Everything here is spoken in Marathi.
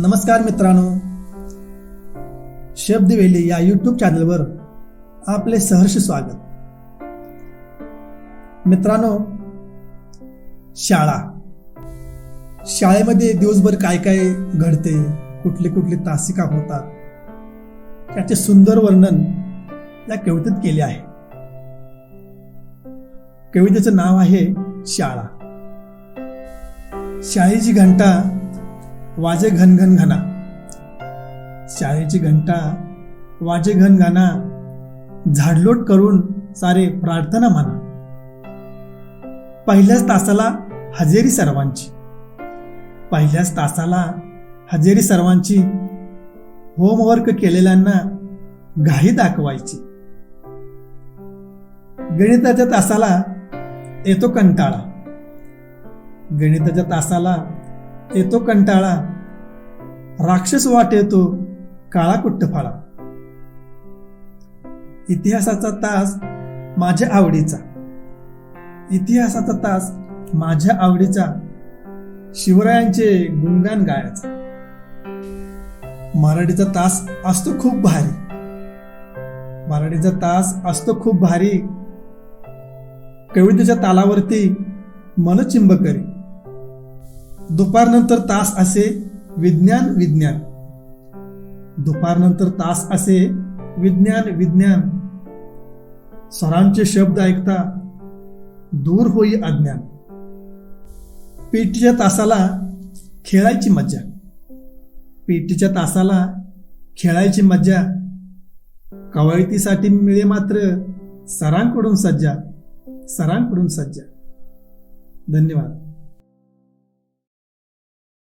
नमस्कार मित्रांनो. शब्दवेली या यूट्यूब चॅनलवर आपले सहर्ष स्वागत. मित्रांनो शाळा. शाळेमध्ये दिवसभर काय काय घडते कुठली कुठली तासिका होतात त्याचे सुंदर वर्णन या कवितेत केले आहे. कवितेचं नाव आहे शाळा. शाळेची घंटा वाजे घन घन घना. शाळेची घंटा वाजे घन घना झाडलोट करून सारे प्रार्थना म्हणा. पहिल्याच तासाला हजेरी सर्वांची. पहिल्याच तासाला हजेरी सर्वांची होमवर्क केलेल्यांना घाई दाखवायची. गणिताच्या तासाला येतो कंटाळा. गणिताच्या तासाला येतो कंटाळा. राक्षस वाट येतो काळा कुट्टफाळा. इतिहासाचा तास माझ्या आवडीचा. इतिहासाचा तास माझ्या आवडीचा. शिवरायांचे गुणगान गायचा मराठीचा तास असतो खूप भारी. मराठीचा तास असतो खूप भारी. कवितेच्या तालावरती मन चिंब करी. दुपारनंतर तास असे विज्ञान विज्ञान. दुपारनंतर तास असे विज्ञान विज्ञान. सरांचे शब्द ऐकता दूर होई अज्ञान. पीटीच्या तासाला खेळायची मज्जा. पीटीच्या तासाला खेळायची मज्जा. कवायतीसाठी मिळे मात्र सरांकडून सज्जा सरांकडून सज्जा. धन्यवाद.